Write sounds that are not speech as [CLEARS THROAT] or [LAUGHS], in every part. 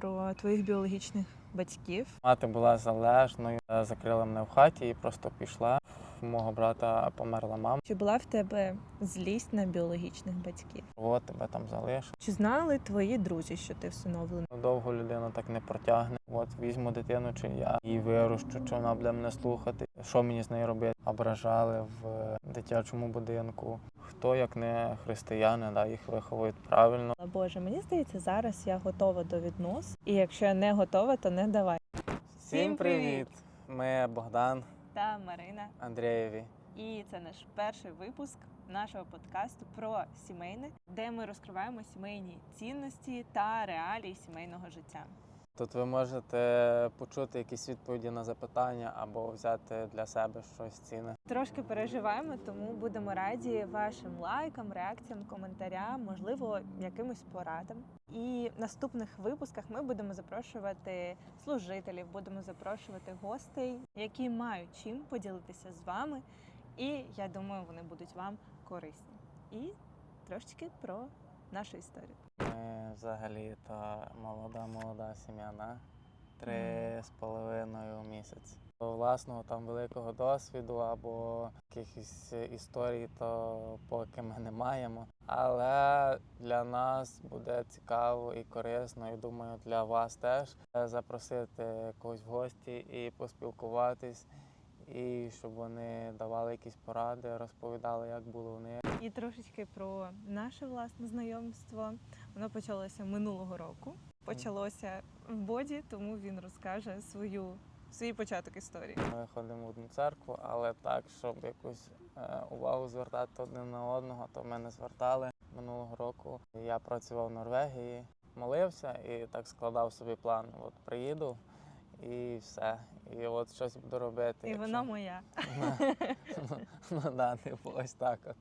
про твоїх біологічних батьків. Мати була залежною, закрила мене в хаті і просто пішла. В мого брата померла мама. Чи була в тебе злість на біологічних батьків? От тебе там залиш. Чи знали твої друзі, що ти всиновлений? Довго людина так не протягне. От візьму дитину, чи я її вирощу, чи вона буде мене слухати. Що мені з нею робити? Ображали в дитячому будинку. Хто як не християни, да, їх виховують правильно. Боже, мені здається, зараз я готова до віднос. І якщо я не готова, то не давай. Всім привіт! Ми Богдан Та Марина. Андрієві. І це наш перший випуск нашого подкасту про сімейне, де ми розкриваємо сімейні цінності та реалії сімейного життя. Тут ви можете почути якісь відповіді на запитання або взяти для себе щось цінне. Трошки переживаємо, тому будемо раді вашим лайкам, реакціям, коментарям, можливо, якимось порадам. І в наступних випусках ми будемо запрошувати служителів, будемо запрошувати гостей, які мають чим поділитися з вами. І я думаю, вони будуть вам корисні. І трошечки про нашу історію. Ми взагалі то молода, молода сім'яна, три з половиною місяць. Власного там великого досвіду або якихось історій, то поки ми не маємо. Але для нас буде цікаво і корисно, і думаю, для вас теж е, запросити когось в гості і поспілкуватись, і щоб вони давали якісь поради, розповідали, як було в них. І трошечки про наше власне знайомство. Воно почалося минулого року. Почалося в боді, тому він розкаже свою свій початок історії. Ми ходимо в одну церкву, але так, щоб якусь е, увагу звертати один на одного, то ми не звертали минулого року. Я працював в Норвегії, молився і так складав собі план. От приїду і все. І от щось буду робити. І якщо- вона моя. [LAUGHS] Ну да, типу, ось так. от.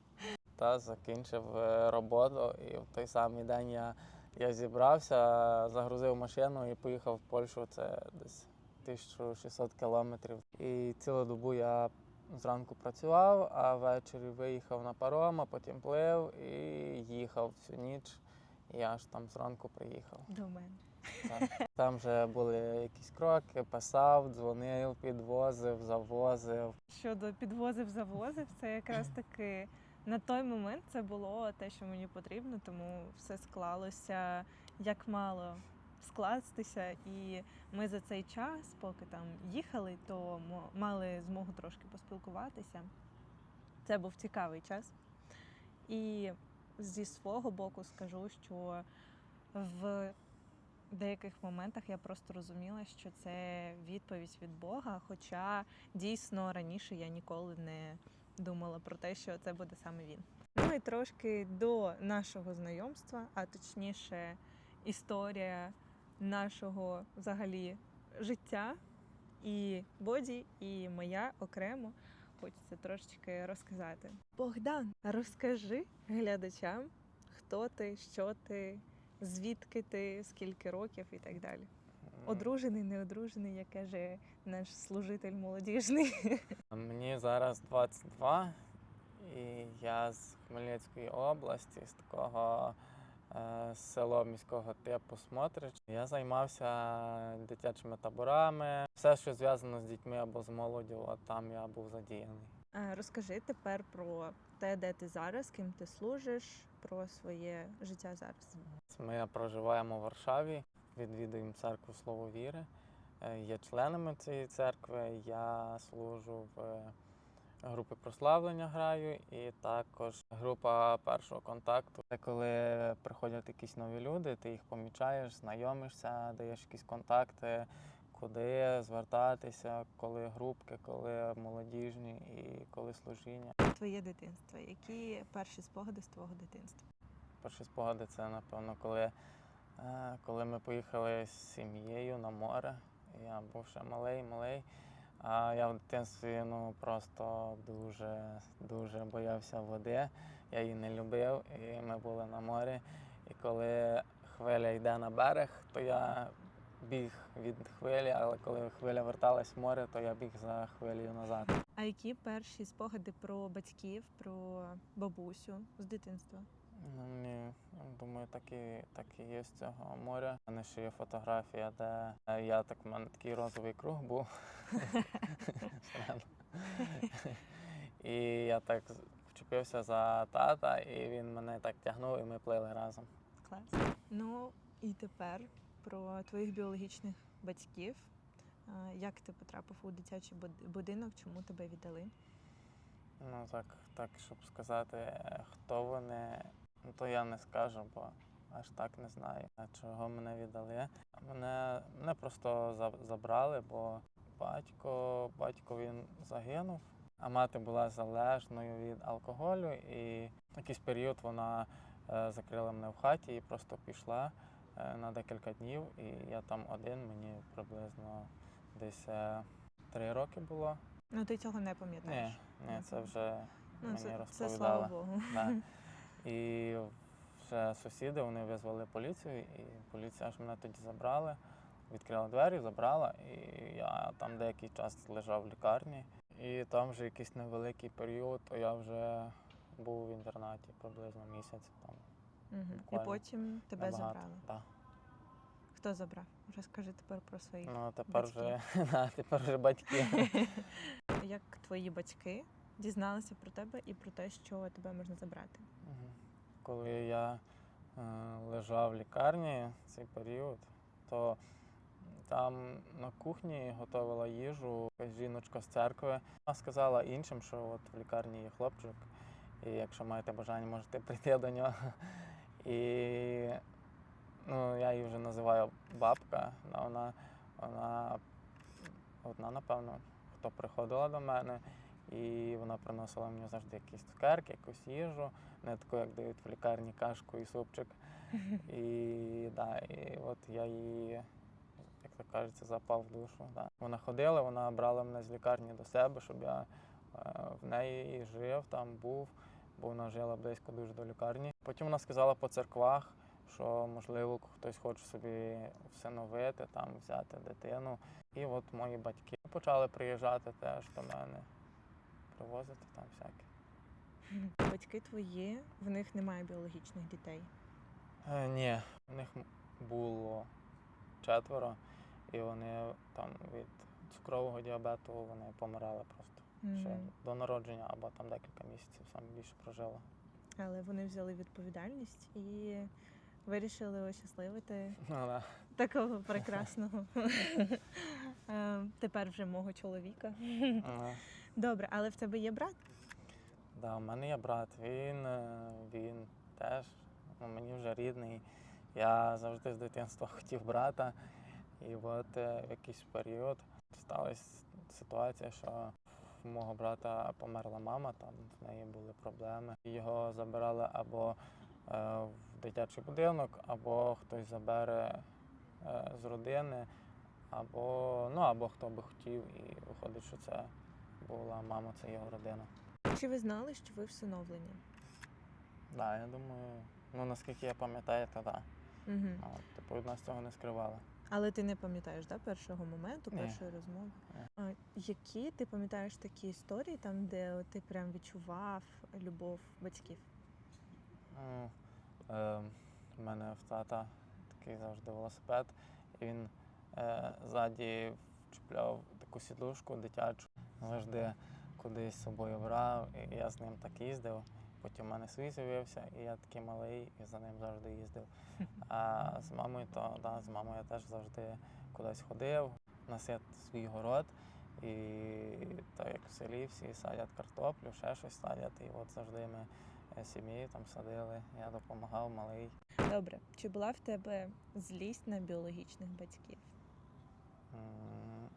Та закінчив е, роботу, і в той самий день я, я зібрався, загрузив машину і поїхав в Польщу. Це десь 1600 кілометрів. І цілу добу я зранку працював, а ввечері виїхав на паром, а потім плив і їхав всю ніч. І аж там зранку приїхав. До мене. Там вже були якісь кроки, писав, дзвонив, підвозив, завозив. Щодо підвозив, завозив, це якраз таки на той момент це було те, що мені потрібно, тому все склалося як мало скластися. І ми за цей час, поки там їхали, то мали змогу трошки поспілкуватися. Це був цікавий час. І зі свого боку скажу, що в деяких моментах я просто розуміла, що це відповідь від Бога. Хоча дійсно раніше я ніколи не думала про те, що це буде саме він. Ну і трошки до нашого знайомства, а точніше, історія нашого взагалі життя і боді, і моя окремо. Хочеться трошечки розказати. Богдан, розкажи глядачам, хто ти, що ти, звідки ти, скільки років і так далі. Одружений, неодружений, як каже наш служитель молодіжний. [LAUGHS] Мені зараз 22, і я з Хмельницької області, з такого е, село міського типу Смотрич. Я займався дитячими таборами, все, що зв'язано з дітьми або з молоддю, от там я був задіяний. А, Розкажи тепер про те, де ти зараз, ким ти служиш, про своє життя зараз. Ми проживаємо в Варшаві, відвідуємо церкву Слово Віри. Е, Є членами цієї церкви. Я служу в е, групі прославлення граю, і також група першого контакту. Це коли приходять якісь нові люди, ти їх помічаєш, знайомишся, даєш якісь контакти, куди звертатися, коли групки, коли молодіжні і коли служіння. Твоє дитинство. Які перші спогади з твого дитинства? Перші спогади це, напевно, коли, е, коли ми поїхали з сім'єю на море. Я був ще малий, малий. А я в дитинстві ну, просто дуже, дуже боявся води. Я її не любив, і ми були на морі. І коли хвиля йде на берег, то я біг від хвилі, але коли хвиля верталась в море, то я біг за хвилею назад. А які перші спогади про батьків, про бабусю з дитинства? Ну, ні, думаю, так і, так і є з цього моря. У мене ще є фотографія, де я так, в мене такий розовий круг був. І я так вчепився за тата, і він мене так тягнув, і ми плили разом. Клас. Ну і тепер про твоїх біологічних батьків. Як ти потрапив у дитячий будинок? Чому тебе віддали? Ну так, так, щоб сказати, хто вони, ну то я не скажу, бо аж так не знаю. Чого мене віддали? Мене, мене просто забрали, бо батько, батько він загинув, а мати була залежною від алкоголю, і якийсь період вона е, закрила мене в хаті і просто пішла на декілька днів. І я там один, мені приблизно десь е, три роки було. Ну ти цього не пам'ятаєш. ні, це вже ну, мені це, це слава Богу. Да. [LAUGHS] І вже сусіди вони визвали поліцію, і поліція аж мене тоді забрали, відкрила двері, забрала, і я там деякий час лежав в лікарні. І там вже якийсь невеликий період, то я вже був в інтернаті приблизно місяць. Там Мгм. І потім тебе небагато. забрали. Да. Хто забрав? Розкажи тепер про своїх. Ну тепер батьків. вже [LAUGHS] да, тепер вже батьки. [LAUGHS] Як твої батьки дізналися про тебе і про те, що тебе можна забрати? Коли я е, лежав в лікарні цей період, то там на кухні готувала їжу жіночка з церкви. Вона сказала іншим, що от в лікарні є хлопчик, і якщо маєте бажання, можете [LAUGHS] прийти до нього. І ну, я її вже називаю бабка. Вона, вона одна, напевно, хто приходила до мене. І вона приносила мені завжди якісь цукерки, якусь їжу, не таку, як дають в лікарні кашку і супчик. [LAUGHS] І, да, і от я її, як то кажеться, запав в душу. Да. Вона ходила, вона брала мене з лікарні до себе, щоб я е, в неї жив, там був, бо вона жила близько дуже до лікарні. Потім вона сказала по церквах, що можливо хтось хоче собі всиновити, там взяти дитину. І от мої батьки почали приїжджати теж до мене, привозити там всяке. Батьки твої, в них немає біологічних дітей. Е, ні, у них було четверо, і вони там від цукрового діабету вони помирали просто ще до народження або там декілька місяців саме більше прожили. Але вони взяли відповідальність і вирішили ощасливити Ну, да. такого прекрасного [LAUGHS] е, тепер вже мого чоловіка. Ну, Добре, але в тебе є брат? да, у мене є брат, він, е, він теж ну, мені вже рідний. Я завжди з дитинства [LAUGHS] хотів брата. І от е, в якийсь період сталася ситуація, що мого брата померла мама, там в неї були проблеми. Його забирали або е, в дитячий будинок, або хтось забере е, з родини, або, ну, або хто би хотів, і виходить, що це була мама, це його родина. Чи ви знали, що ви всиновлені? Да, я думаю, ну наскільки я пам'ятаю, то да. Угу. От, Типу від нас цього не скривали. Але ти не пам'ятаєш да, першого моменту, Ні. першої розмови? А, які ти пам'ятаєш такі історії, там, де ти прям відчував любов батьків? Ну, е, у мене в тата такий завжди велосипед, і він е, ззаді вчіпляв таку сідушку дитячу, завжди кудись з собою брав, і я з ним так їздив. Потім в мене свій з'явився, і я такий малий, і за ним завжди їздив. А з мамою, то да, з мамою я теж завжди кудись ходив. У нас є свій город, і так як в селі всі садять картоплю, ще щось садять, і от завжди ми е, сім'єю там садили, я допомагав малий. Добре, чи була в тебе злість на біологічних батьків? М,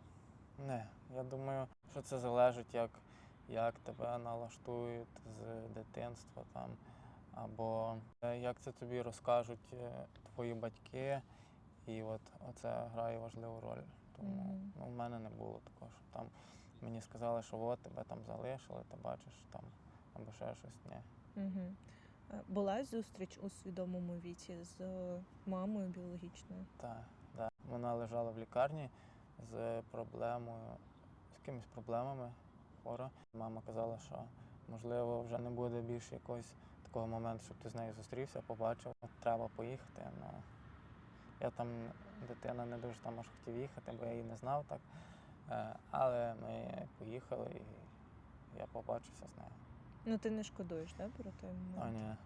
Не, я думаю, що це залежить, як, як тебе налаштують з дитинства там, або е, як це тобі розкажуть е, твої батьки, і от оце грає важливу роль. Тому ну, в мене не було такого, що там мені сказали, що от тебе там залишили, ти бачиш там, або ще щось. Ні. Угу. Була зустріч у свідомому віці з мамою біологічною? Так, да. Вона лежала в лікарні з проблемою, з якимись проблемами хвора. Мама казала, що можливо вже не буде більше якогось такого моменту, щоб ти з нею зустрівся, побачив, треба поїхати. Ну, я там дитина не дуже там аж хотів їхати, бо я її не знав так. Е, Але ми поїхали і я побачився з нею. Ну ти не шкодуєш, да, про той А, ні.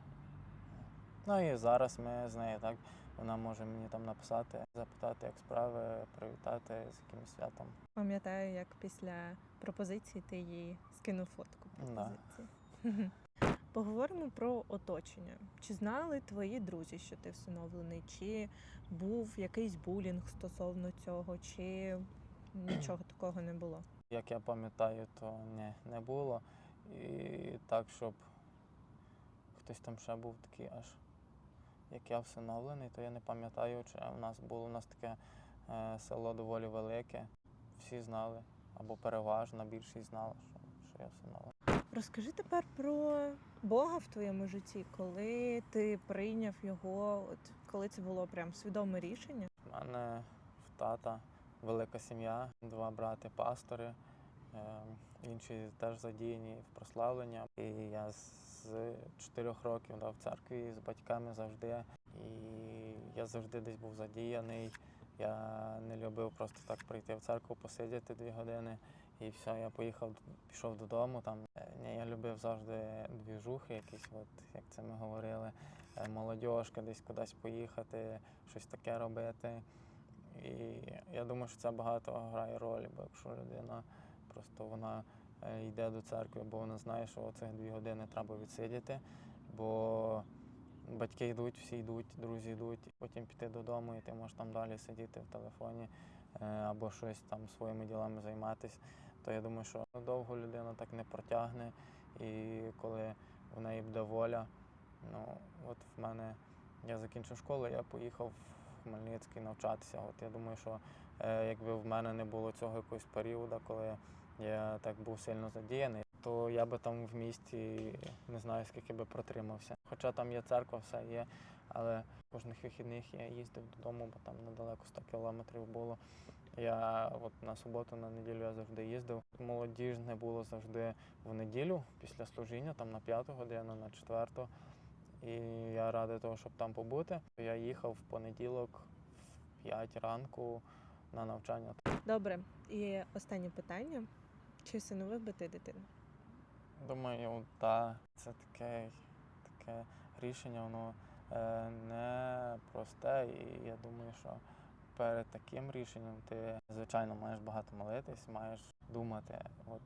Ну і зараз ми з нею так. Вона може мені там написати, запитати, як справи, привітати з якимось святом. Пам'ятаю, як після пропозиції ти їй скинув фотку Да. пропозиції. [LAUGHS] Поговоримо про оточення. Чи знали твої друзі, що ти всиновлений? Чи був якийсь булінг стосовно цього, чи нічого [CLEARS THROAT] такого не було? Як я пам'ятаю, то ні, не було. І так, щоб хтось там ще був такий аж як я всиновлений, то я не пам'ятаю, чи у нас було у нас таке е, село доволі велике. Всі знали, або переважна більшість знала, що, що я всиновлений. Розкажи тепер про Бога в твоєму житті, коли ти прийняв його, от коли це було прям свідоме рішення. У мене в тата велика сім'я, два брати пастори, е, інші теж задіяні в прославлення. І я з чотирьох років да, в церкві з батьками завжди. І я завжди десь був задіяний. Я не любив просто так прийти в церкву, посидіти дві години. І все, я поїхав, пішов додому. Там Е, ні, я любив завжди двіжухи, якісь, от як це ми говорили, е, молодіжка, десь кудись поїхати, щось таке робити. І я думаю, що це багато грає роль, бо якщо людина просто вона йде до церкви, бо вона знає, що цих дві години треба відсидіти, бо батьки йдуть, всі йдуть, друзі йдуть, потім піти додому, і ти можеш там далі сидіти в телефоні е, або щось там своїми ділами займатися. То я думаю, що довго людина так не протягне, і коли в неї буде воля, ну от в мене я закінчив школу, я поїхав Хмельницький навчатися. От я думаю, що е, якби в мене не було цього якогось періоду, коли я так був сильно задіяний, то я би там в місті не знаю скільки би протримався. Хоча там є церква, все є, але кожних вихідних я їздив додому, бо там недалеко 100 кілометрів було. Я от на суботу, на неділю я завжди їздив. Молодіжне було завжди в неділю після служіння, там на п'яту годину, на четверту. І я радий того, щоб там побути. Я їхав в понеділок в 5 ранку на навчання. Добре, і останнє питання: чи всиновив би ти дитину? Думаю, так, це таке, таке рішення, воно е, не просте. І я думаю, що перед таким рішенням ти, звичайно, маєш багато молитись, маєш думати, от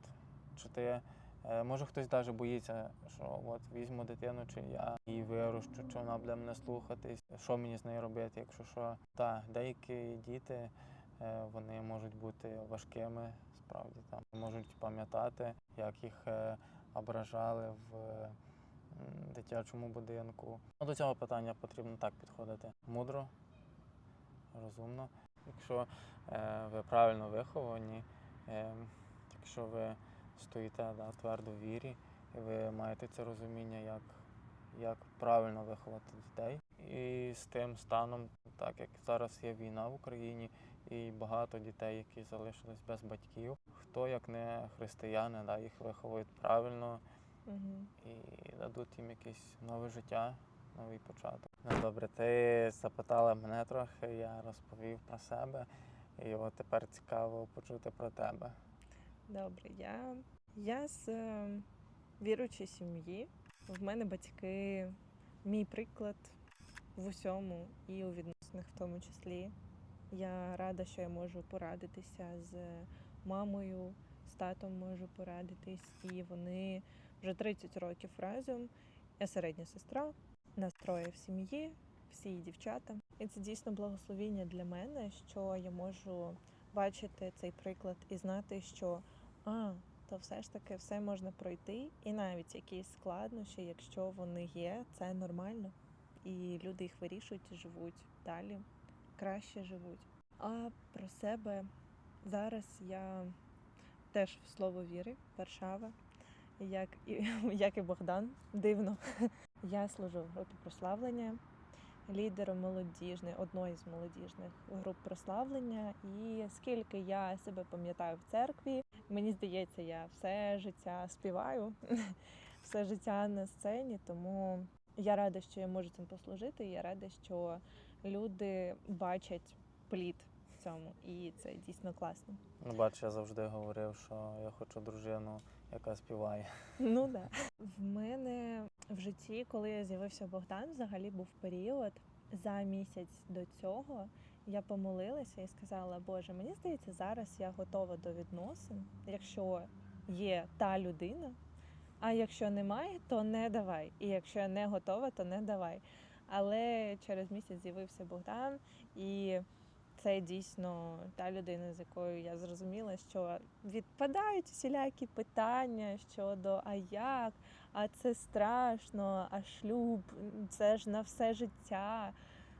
чи ти. е, Може хтось навіть боїться, що от візьму дитину, чи я її вирощу, чи вона буде мене слухатись, що мені з нею робити, якщо що. Так, деякі діти е, вони можуть бути важкими, справді там можуть пам'ятати, як їх е, ображали в дитячому будинку. Ну, До цього питання потрібно так підходити мудро, розумно. Якщо е, ви правильно виховані, е, якщо ви стоїте да, твердо в вірі, і ви маєте це розуміння, як, як правильно виховати дітей. І з тим станом, так як зараз є війна в Україні, і багато дітей, які залишились без батьків, хто як не християни, да, їх виховують правильно і дадуть їм якесь нове життя, новий початок. Ну добре, ти запитала мене трохи, я розповів про себе, і от тепер цікаво почути про тебе. Добре, я, я з е, віруючої сім'ї. В мене батьки, мій приклад в усьому і у відносинах в тому числі. Я рада, що я можу порадитися з мамою, з татом можу порадитись, і вони вже 30 років разом. Я середня сестра, нас троє в сім'ї, всі дівчата. І це дійсно благословіння для мене, що я можу бачити цей приклад і знати, що а, то все ж таки все можна пройти, і навіть якісь складнощі, якщо вони є, це нормально. І люди їх вирішують і живуть далі, краще живуть. А про себе зараз я теж в слово віри, Варшава, як і, [LAUGHS] як і Богдан. Дивно. [LAUGHS] Я служу в групі прославлення, лідером молодіжної, одної з молодіжних груп прославлення. І скільки я себе пам'ятаю в церкві, мені здається, я все життя співаю, [LAUGHS] все життя на сцені, тому я рада, що я можу цим послужити. Я рада, що люди бачать плід в цьому, і це дійсно класно. Ну, бач, я завжди говорив, що я хочу дружину, яка співає. Ну да. В мене в житті, коли я з'явився Богдан, взагалі був період за місяць до цього. Я помолилася і сказала, Боже, мені здається, зараз я готова до відносин, якщо є та людина. А якщо немає, то не давай. І якщо я не готова, то не давай. Але через місяць з'явився Богдан, і це дійсно та людина, з якою я зрозуміла, що відпадають всілякі питання щодо а як, а це страшно, а шлюб це ж на все життя.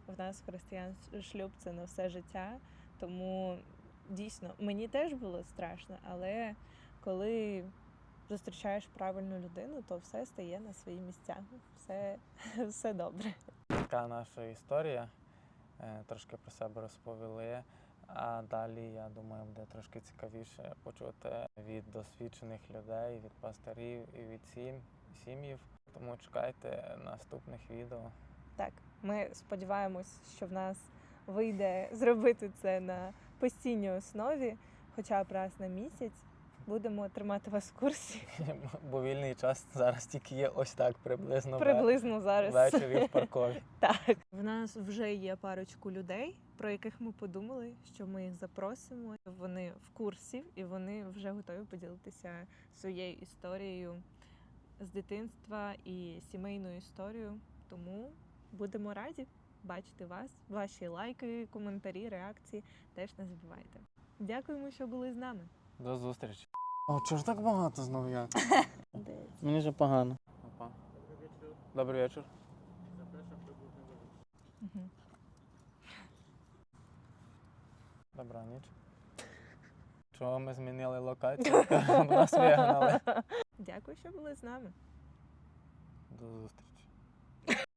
В нас християн шлюб це на все життя. Тому дійсно мені теж було страшно, але коли зустрічаєш правильну людину, то все стає на свої місця. Все, [LAUGHS] все добре. Така наша історія. Е, Трошки про себе розповіли. А далі, я думаю, буде трошки цікавіше почути від досвідчених людей, від пасторів і від сім, сім'їв. Тому чекайте наступних відео. Так, ми сподіваємось, що в нас вийде зробити це на постійній основі, хоча б раз на місяць. Будемо тримати вас в курсі. [LAUGHS] Бо вільний час зараз тільки є ось так приблизно Приблизно зараз. ввечері в паркові. [LAUGHS] Так. В нас вже є парочку людей, про яких ми подумали, що ми їх запросимо. Вони в курсі і вони вже готові поділитися своєю історією з дитинства і сімейною історією. Тому будемо раді бачити вас, ваші лайки, коментарі, реакції. Теж не забувайте. Дякуємо, що були з нами. До зустрічі. О, чого ж так багато знову я? [LAUGHS] Мені вже погано. Опа. Добрий вечір. Мгм. Добра ніч. Чого ми змінили локацію? Бо [LAUGHS] Нас вигнали. Дякую, що були з нами. До зустрічі.